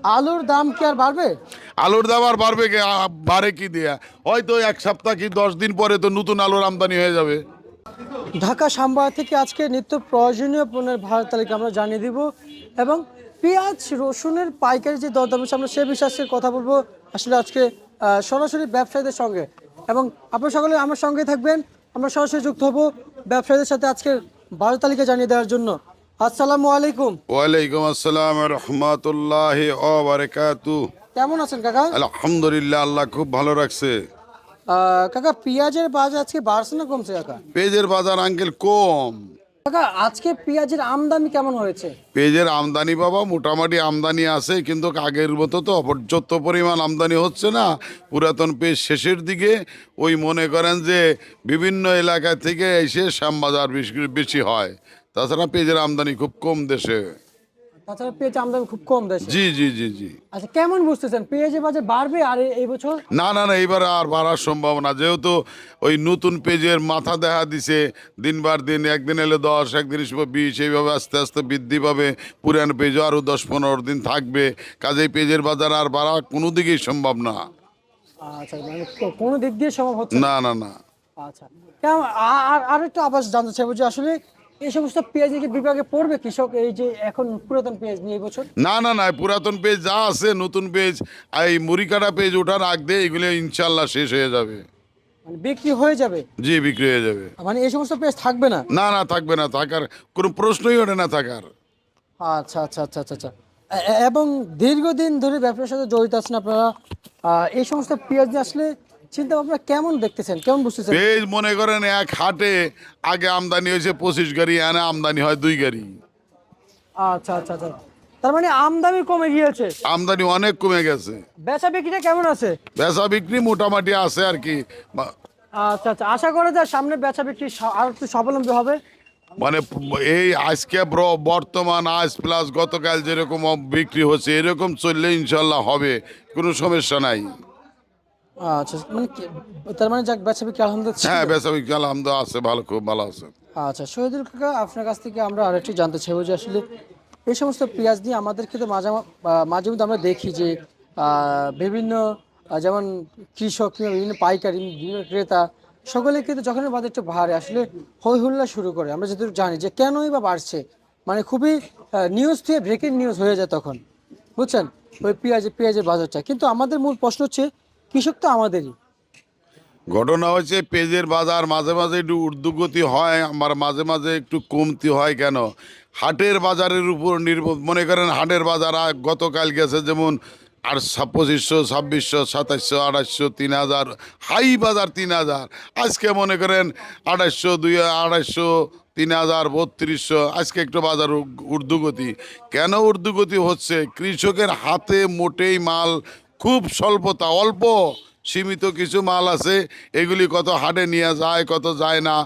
আলুর দাম কি আর বাড়বে? আলুর দাম আর বাড়বে কি? বাড়ে কি দিয়া? হয়তো এক সপ্তাহ কি দশ দিন পরে তো নতুন আলুর আমদানি হয়ে যাবে। ঢাকা সাম্বায়া থেকে আজকে নিত্য প্রয়োজনীয় পণ্যের ভাড়া তালিকা আমরা জানিয়ে দিব এবং পেঁয়াজ রসুনের পাইকারি যে দরদাম আছে আমরা সে বিষয়ে আজকে কথা বলব। আসলে আজকে সরাসরি ব্যবসায়ীদের সঙ্গে। এবং আপনার সকলে আমার সঙ্গে থাকবেন। আমরা সরাসরি যুক্ত হব ব্যবসায়ীদের সাথে আজকের ভাড়া তালিকা জানিয়ে দেওয়ার জন্য। আসসালামু আলাইকুম। ওয়ালাইকুম আসসালাম রহমতুল্লাহ ও বারাকাতু কেমন আছেন কাকা? আলহামদুলিল্লাহ আল্লাহ খুব ভালো রাখছে। কাকা পেঁয়াজের বাজার আজকে বাড়ছে না কমছে কাকা? পেঁয়াজের বাজার আঙ্কেল কম। কাকা আজকে পেঁয়াজের আমদানি কেমন হয়েছে? পেঁয়াজের আমদানি বাবা মোটামুটি আমদানি আছে কিন্তু আগের মতো তো অপর্যাপ্ত পরিমাণ আমদানি হচ্ছে না পুরাতন পেঁয়াজ শেষের দিকে ওই মনে করেন যে বিভিন্ন এলাকা থেকে এসে শ্যামবাজার বেশি হয়। তাছাড়া পেঁয়াজের আমদানি খুব কম দেশে। তাছাড়া পেঁয়াজ আমদানি খুব কম দেশে। জি জি জি জি। আচ্ছা কেমন বুঝতেছেন? পেঁয়াজের বাজার বাড়বে আর এই- বছর? না না না এইবার আর বাড়ার সম্ভাবনা। যেহেতু ওই নতুন পেজের মাথা দেখা দিছে দিনবার দিন একদিন এলে দশ একদিন এসে বিশ এইভাবে আস্তে আস্তে বৃদ্ধি পাবে। পুরান পেজও আরও দশ পনেরো দিন থাকবে। কাজেই পেজের বাজার আর বাড়া কোনো দিকেই সম্ভব না। আচ্ছা মানে কোনো দিক দিয়ে সম্ভব হচ্ছে না। না না আচ্ছা। কেমন আর আর একটু আবার জানতে চাইব যে আসলে এই সমস্ত পেঁয়াজের কি বিভাগে পড়বে কৃষক এই যে এখন পুরাতন পেঁয়াজ নিয়ে বছর? না না না পুরাতন পেজ যা আছে নতুন পেজ এই মুড়ি কাটা পেজ ওঠার আগ দিয়ে এগুলো ইনশাল্লাহ শেষ হয়ে যাবে। মানে বিক্রি হয়ে যাবে? জি বিক্রি হয়ে যাবে। মানে এই সমস্ত পেঁয়াজ থাকবে না? না না থাকবে না থাকার কোনো প্রশ্নই ওঠে না থাকার। আচ্ছা আচ্ছা আচ্ছা আচ্ছা আচ্ছা। এবং দীর্ঘদিন ধরে ব্যবসার সাথে জড়িত আছেন আপনারা এই সমস্ত পেঁয়াজ নিয়ে আসলে চিন্তা ভাবনা কেমন দেখতেছেন? কেমন বুঝতেছেন? পেজ মনে করেন এক হাটে আগে আমদানি হয়েছে পঁচিশ গাড়ি এনে আমদানি হয় দুই গাড়ি। আচ্ছা আচ্ছা আচ্ছা। তার মানে আমদানি কমে গিয়েছে? আমদানি অনেক কমে গেছে। বেচা বিক্রিটা কেমন আছে? বেচা বিক্রি মোটামুটি আছে আর কি। আচ্ছা আচ্ছা। আশা করা যায় সামনে বেচা বিক্রি আরও একটু স্বাবলম্বী হবে। মানে এই আজকে ব্র- বর্তমান আজ প্লাস গতকাল যেরকম বিক্রি হচ্ছে এরকম চললে ইনশাল্লাহ হবে। কোনো সমস্যা নাই। আচ্ছা মানে তার মানে যাক বেচা বিক্রি আলহামদুলিল্লাহ হ্যাঁ বেচা বিক্রি আলহামদুলিল্লাহ আছে ভালো খুব ভালো আছে। আচ্ছা শহীদুল কাকা আপনার কাছ থেকে আমরা আরেকটু জানতে চাইব যে আসলে এই সমস্ত পেঁয়াজ নিয়ে আমাদের মাঝে মাঝে মধ্যে আমরা দেখি যে বিভিন্ন যেমন কৃষক কিংবা বিভিন্ন পাইকারি বিভিন্ন ক্রেতা সকলে কিন্তু যখন বাজার একটু ভারে আসলে হই হুল্লা শুরু করে। আমরা যেহেতু জানি যে কেনই বা বাড়ছে মানে খুবই নিউজ থেকে ব্রেকিং নিউজ হয়ে যায় তখন। বুঝছেন? ওই পেঁয়াজের পেঁয়াজের বাজারটা। কিন্তু আমাদের মূল প্রশ্ন হচ্ছে কৃষক তো আমাদেরই। ঘটনা হচ্ছে পেজের বাজার মাঝে মাঝে একটু ঊর্ধ্বগতি হয় আমার মাঝে মাঝে একটু কমতি হয় কেন? হাটের বাজারের উপর নির্ভর, মনে করেন হাটের বাজার গতকাল গেছে যেমন আর পঁচিশশো, ছাব্বিশশো, সাতাশশো আড়াইশো তিন হাজার, হাই বাজার তিন হাজার। আজকে মনে করেন আড়াইশো দুই আড়াইশো তিন হাজার, বত্রিশশো, আজকে একটু বাজার উ- ঊর্ধ্বগতি কেন ঊর্ধ্বগতি হচ্ছে? কৃষকের হাতে মোটেই মাল খুব স্বল্পতা, অল্প সীমিত কিছু মাল আছে, এগুলি কত হাটে নিয়ে যায়, কত যায় না।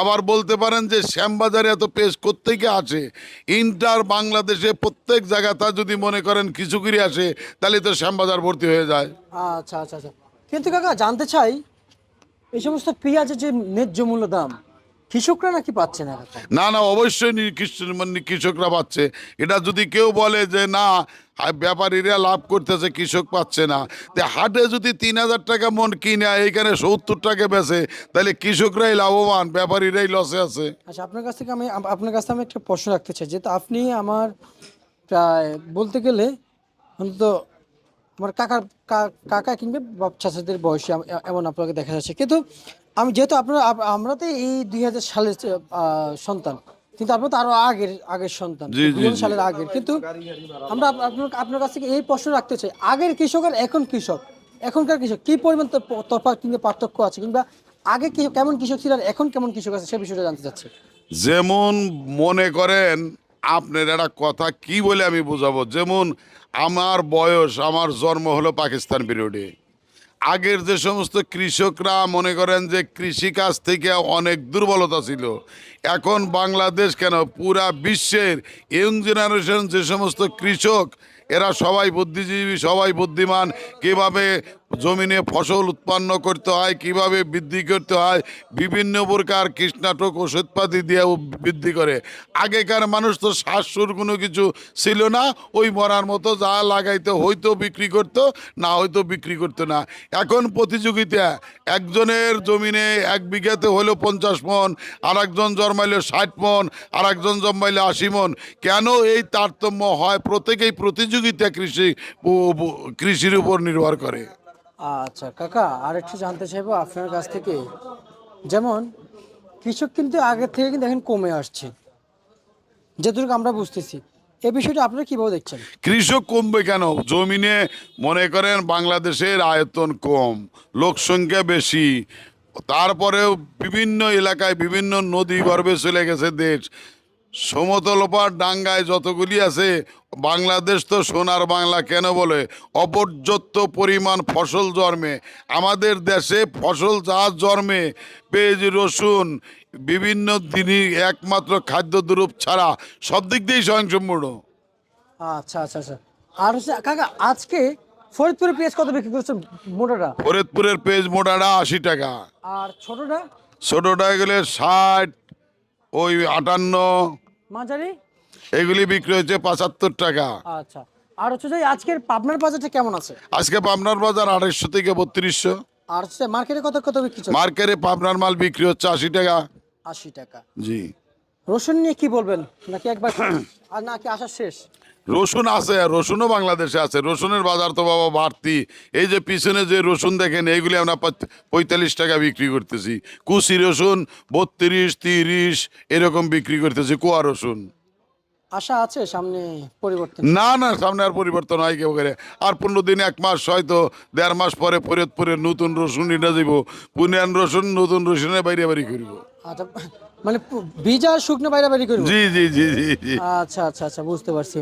আবার বলতে পারেন যে শ্যামবাজারে এত পেশ কোত্থেকে আছে। ইন্টার বাংলাদেশে প্রত্যেক জায়গাটা যদি মনে করেন কিছু করে আসে, তাহলে তো শ্যামবাজার ভর্তি হয়ে যায়। আচ্ছা আচ্ছা আচ্ছা। কিন্তু কাকা, জানতে চাই, এই সমস্ত পেঁয়াজের যে ন্যায্য মূল্য দাম কৃষকরা নাকি পাচ্ছে না না না অবশ্যই মানে কৃষকরা পাচ্ছে। এটা যদি কেউ বলে যে না ব্যাপারীরা লাভ করতেছে কৃষক পাচ্ছে না। তে হাটে যদি তিন হাজার টাকা মন কিনে এইখানে সত্তর টাকা বেচে তাহলে কৃষকরাই লাভবান ব্যাপারীরাই লসে আছে। আচ্ছা আপনার কাছ থেকে আমি আপনার কাছ থেকে আমি একটা প্রশ্ন রাখতে চাই যেহেতু আপনি আমার প্রায় বলতে গেলে অন্তত আমার কাকার কাকা কিংবা বাপ চাচাদের বয়সে এমন আপনাকে দেখা যাচ্ছে। কিন্তু আমি যেহেতু আপনারা আপ- আমরা তো এই দুই হাজার সালের সন্তান কিন্তু আপনার তো আরও আগের আগের সন্তান জি, জি, 2000 জি। সালের আগের কিন্তু আমরা আপ- আপনার আপনার কাছ থেকে এই প্রশ্ন রাখতে চাই আগের কৃষক আর এখন কৃষক এখনকার কৃষক কি পরিমাণ তফা- তফাৎ কিংবা পার্থক্য আছে কিংবা আগে কেমন কৃষক ছিল আর এখন কেমন কৃষক আছে সে বিষয়টা জানতে চাচ্ছি। যেমন মনে করেন আপনার একটা কথা কি বলে আমি বোঝাবো? যেমন আমার বয়স আমার জন্ম হলো পাকিস্তান পিরিয়ডে আগের যে সমস্ত কৃষকরা মনে করেন যে কৃষিকাজ থেকে অনেক দুর্বলতা ছিল এখন বাংলাদেশ কেন? পুরা বিশ্বের ইয়ং জেনারেশন যে সমস্ত কৃষক, এরা সবাই বুদ্ধিজীবী, সবাই বুদ্ধিমান। কীভাবে জমিনে ফসল উৎপন্ন করতে হয়, কীভাবে বৃদ্ধি করতে হয়, বিভিন্ন প্রকার কীটনাশক, ওষুধপাতি দিয়ে বৃদ্ধি করে। আগেকার মানুষ তো শ্বাসুর কোনো কিছু ছিল না, ওই মরার মতো যা লাগাইতে হয়তো বিক্রি করতো, না হয়তো বিক্রি করতো না। এখন প্রতিযোগিতা, একজনের জমিনে এক বিঘাতে হলো পঞ্চাশ মন আর একজন জন্মাইলে ষাট মন আর একজন জন্মাইলে আশি মন। কেন এই তারতম্য হয়? প্রত্যেকেই প্রতিযোগিতা কৃষি কৃষির উপর নির্ভর করে। আচ্ছা কাকা আর একটু জানতে চাইব আপনার কাছ থেকে। যেমন কৃষক কিন্তু আগে থেকে কিন্তু এখন কমে আসছে। যেটুকু আমরা বুঝতেছি। এই বিষয়টা আপনারা কীভাবে দেখছেন? কৃষক কমবে কেন? জমিনে মনে করেন বাংলাদেশের আয়তন কম লোকসংখ্যা বেশি তারপরেও বিভিন্ন এলাকায় বিভিন্ন নদী গর্ভে চলে গেছে দেশ। সমতল পাড় ডাঙ্গায় যতগুলি আছে, বাংলাদেশ তো সোনার বাংলা কেন বলে? অপর্যাপ্ত পরিমাণ ফসল জন্মে। আমাদের দেশে ফসল চাষ জন্মে। পেঁয়াজ, রসুন, বিভিন্ন দিনই একমাত্র খাদ্যদ্রব্য ছাড়া সব দিক দিয়েই স্বয়ংসম্পূর্ণ। আচ্ছা আচ্ছা আচ্ছা। আর হচ্ছে, কাকা, আজকে ফরিদপুরে পেঁয়াজ কত বিক্রি করছেন মোটাটা? ফরিদপুরের পেজ মোটাটা আশি টাকা। আর ছোটটা? ছোটোটা গেলে ষাট ওই আটান্ন। মাঝারি? এগুলি বিক্রি হচ্ছে পঁচাত্তর টাকা। আচ্ছা। আর হচ্ছে যে আজকের পাবনার বাজারটা কেমন আছে? আজকে পাবনার বাজার আড়াইশো থেকে বত্রিশশো। আর হচ্ছে মার্কেটে কত কত বিক্রি চলছে? মার্কেটে পাবনার মাল বিক্রি হচ্ছে আশি টাকা। আশি টাকা। জি। রসুন নিয়ে কি বলবেন? নাকি একবার আর নাকি আসা শেষ? রসুন আছে রসুনও বাংলাদেশে আছে। রসুনের বাজার তো বাবা বাড়তি। এই যে পিছনে যে রসুন দেখেন এইগুলি আমরা পঁয়তাল্লিশ টাকা বিক্রি করতেছি। কুচি রসুন বত্রিশ তিরিশ এরকম বিক্রি করতেছি কুয়া রসুন। আশা আছে সামনে পরিবর্তন? না না সামনে আর পরিবর্তন হয় কেউ করে। আর পনেরো দিন এক মাস হয়তো দেড় মাস পরে ফরিদপুরে নতুন রসুন এটা দিব পুনিয়ান রসুন নতুন রসুনের বাইরে বাড়ি করব আচ্ছা মানে আর শুকনো বাইরে বাইরে করব? জি জি জি জি আচ্ছা আচ্ছা আচ্ছা বুঝতে পারছি।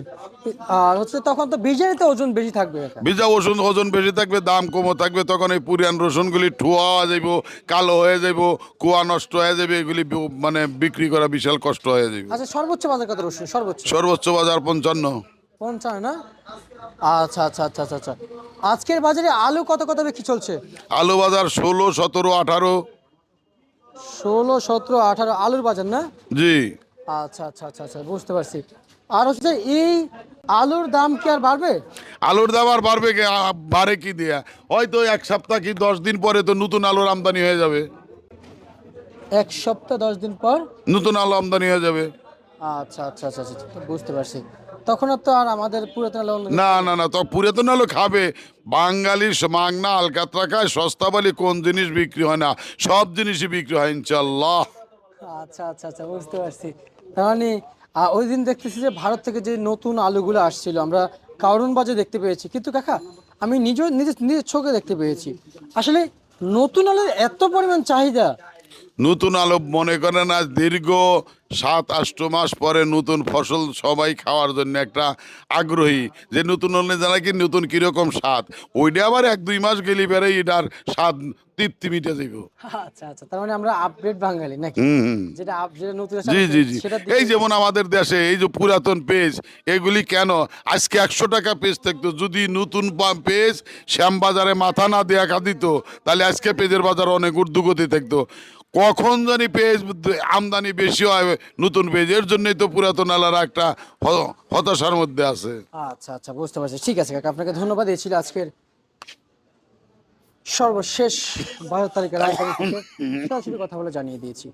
আর হচ্ছে তখন তো বীজের তো ওজন বেশি থাকবে। বীজা ওষুন ওজন বেশি থাকবে দাম কমও থাকবে তখন এই পুরিয়ান রসুনগুলি ঠুয়া যাইব কালো হয়ে যাইব কুয়া নষ্ট হয়ে যাবে এগুলি মানে বিক্রি করা বিশাল কষ্ট হয়ে যাবে আচ্ছা সর্বোচ্চ বাজার কত রসুন? সর্বোচ্চ? সর্বোচ্চ বাজার পঞ্চান্ন। পঞ্চান্ন না? আচ্ছা আচ্ছা আচ্ছা আচ্ছা আচ্ছা। আজকের বাজারে আলু কত কত বিক্রি চলছে? আলু বাজার ষোলো সতেরো আঠারো। ষোলো সতেরো আঠারো আলুর বাজার না? জি। আচ্ছা আচ্ছা আচ্ছা আচ্ছা বুঝতে পারছি। আর হচ্ছে এই আলুর দাম কি আর বাড়বে? আলুর দাম আর বাড়বে কি? বাড়ে কি দিয়া? হয়তো এক সপ্তাহ কি দশ দিন পরে তো নতুন আলুর আমদানি হয়ে যাবে। এক সপ্তাহ দশ দিন পর? নতুন আলু আমদানি হয়ে যাবে। আচ্ছা আচ্ছা আচ্ছা আচ্ছা আচ্ছা, বুঝতে পারছি। তখন তো আর আমাদের পুরাতন আলু না না না তো পুরাতন আলু খাবে। বাঙালি স- মাগনা আলকাতরা খায় সস্তা বলে কোন জিনিস বিক্রি হয় না? সব জিনিসই বিক্রি হয় ইনশাল্লাহ আচ্ছা আচ্ছা আচ্ছা বুঝতে পারছি। মানে ওই দিন দেখতেছি যে ভারত থেকে যে নতুন আলুগুলো আসছিল আমরা কারণ বাজে দেখতে পেয়েছি। কিন্তু কাকা আমি নিজেও নিজের নিজের চোখে দেখতে পেয়েছি। আসলে নতুন আলুর এত পরিমাণ চাহিদা নতুন আলু মনে করেন আজ দীর্ঘ সাত আষ্ট মাস পরে নতুন ফসল সবাই খাওয়ার জন্য একটা আগ্রহী। যে নতুন হলে জানা কি নতুন কীরকম স্বাদ। ওইটা আবার এক দুই মাস গেলি বেড়ে এটার স্বাদ তৃপ্তি মিটে যাইব। আচ্ছা আচ্ছা তার মানে আমরা আপডেট বাঙালি নাকি? যেটা আপ যেটা নতুন জি জি জি। এই যেমন আমাদের দেশে এই যে পুরাতন পেজ এগুলি কেন? আজকে একশো টাকা পেজ থাকতো যদি নতুন পেজ শ্যামবাজারে মাথা না দেয়া দিত তাহলে আজকে পেজের বাজার অনেক ঊর্ধ্বগতি থাকতো। কখন জানি পেজ আমদানি বেশি হয়, নতুন পেজ এর জন্যই তো পুরাতন আলার একটা হতাশার মধ্যে আছে। আচ্ছা আচ্ছা বুঝতে পারছি। ঠিক আছে, কাকা, আপনাকে ধন্যবাদ। এই ছিল আজকের সর্বশেষ বারো তারিখের সরাসরি কথা বলে জানিয়ে দিয়েছি।